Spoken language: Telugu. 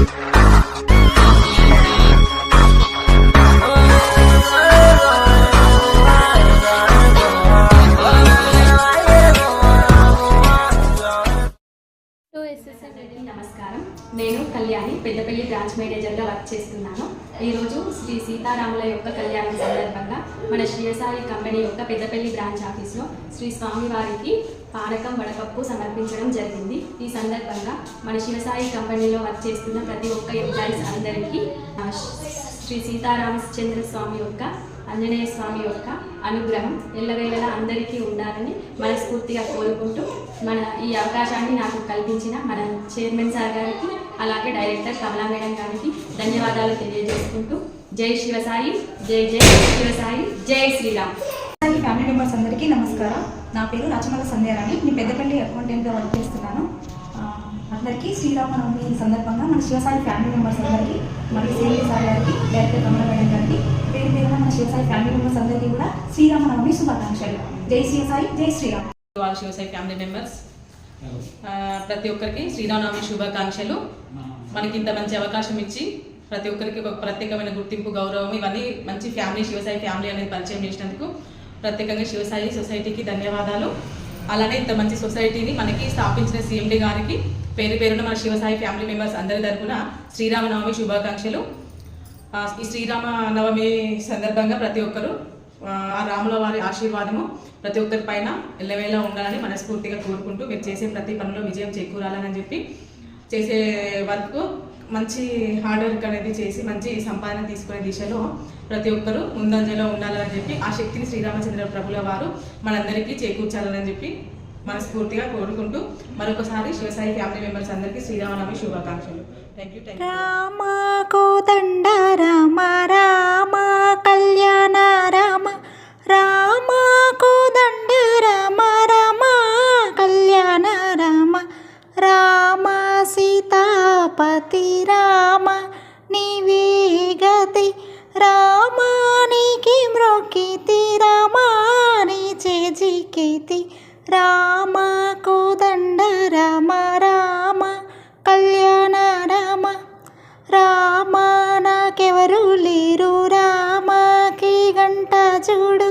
Thank you. To SSN Reddy నమస్కారం. నేను కళ్యాణి పెద్దపల్లి బ్రాంచ్ మేనేజర్గా వర్క్ చేస్తున్నాను. ఈరోజు శ్రీ సీతారాముల యొక్క కళ్యాణం సందర్భంగా మన శ్రీయసాయి కంపెనీ యొక్క పెద్దపల్లి బ్రాంచ్ ఆఫీస్లో శ్రీ స్వామివారికి పానకం వడపప్పు సమర్పించడం జరిగింది. ఈ సందర్భంగా మన శివసాయి కంపెనీలో వర్క్ చేస్తున్న ప్రతి ఒక్క ఎంప్లాయీస్ అందరికీ శ్రీ సీతారామచంద్ర స్వామి యొక్క ఆంజనేయ స్వామి యొక్క అనుగ్రహం ఎల్లవేళలా అందరికీ ఉండాలని మనస్ఫూర్తిగా కోరుకుంటూ మన ఈ అవకాశాన్ని నాకు కల్పించిన మన చైర్మన్ సార్ గారికి అలాగే డైరెక్టర్ కమలా మేడం గారికి ధన్యవాదాలు తెలియజేసుకుంటూ జై శివసాయి జై జై శివసాయి జై శ్రీరామ్. ఫ్యామిలీ మెంబర్స్ అందరికీ నమస్కారం. నా పేరు రాచమల్ల సంధ్యారాణి. నేను పెద్దపల్లి అకౌంటెంట్గా వర్క్ చేస్తున్నాను. అందరికీ శ్రీరామనవమి సందర్భంగా మన శివసాయి ఫ్యామిలీ మెంబర్స్ అందరికీ మరియు సేవీ సార్ గారికి డైరెక్టర్ కమల మేడం గారికి పేరు పేరున మన శివసాయి ఫ్యామిలీ మెంబర్స్ అందరికీ కూడా శ్రీరామనవమి శుభాకాంక్షలు. జై శివసాయి జై శ్రీరామ్. వాళ్ళ శివసాయి ఫ్యామిలీ మెంబర్స్ ప్రతి ఒక్కరికి శ్రీరామనవమి శుభాకాంక్షలు. మనకి ఇంత మంచి అవకాశం ఇచ్చి ప్రతి ఒక్కరికి ఒక ప్రత్యేకమైన గుర్తింపు గౌరవం ఇవన్నీ మంచి ఫ్యామిలీ శివసాయి ఫ్యామిలీ అనేది పరిచయం చేసినందుకు ప్రత్యేకంగా శివసాయి సొసైటీకి ధన్యవాదాలు. అలానే ఇంత మంచి సొసైటీని మనకి స్థాపించిన సీఎండి గారికి పేరు పేరున మన శివసాయి ఫ్యామిలీ మెంబర్స్ అందరి తరపున శ్రీరామనవమి శుభాకాంక్షలు. ఈ శ్రీరామ నవమి సందర్భంగా ప్రతి ఒక్కరు ఆ, ఆ రాముల వారి ఆశీర్వాదము ప్రతి ఒక్కరి పైన ఎల్లవేళ ఉండాలని మనస్ఫూర్తిగా కోరుకుంటూ మీరు చేసే ప్రతి పనిలో విజయం చేకూరాలని చెప్పి చేసే వర్క్ మంచి హార్డ్ వర్క్ అనేది చేసి మంచి సంపాదన తీసుకునే దిశలో ప్రతి ఒక్కరూ ముందంజలో ఉండాలని చెప్పి ఆ శక్తిని శ్రీరామచంద్ర ప్రభుల వారు మనందరికీ చేకూర్చాలని చెప్పి మనస్ఫూర్తిగా కోరుకుంటూ మరొకసారి శివసాయి ఫ్యామిలీ మెంబర్స్ అందరికీ శ్రీరామనవమి శుభాకాంక్షలు. Thank you thank you Rama చేజికితి Rama కోదండ రామ రామ కళ్యాణ రామ. రామ నాకెవరు లేరు రామకి గంట చూడు.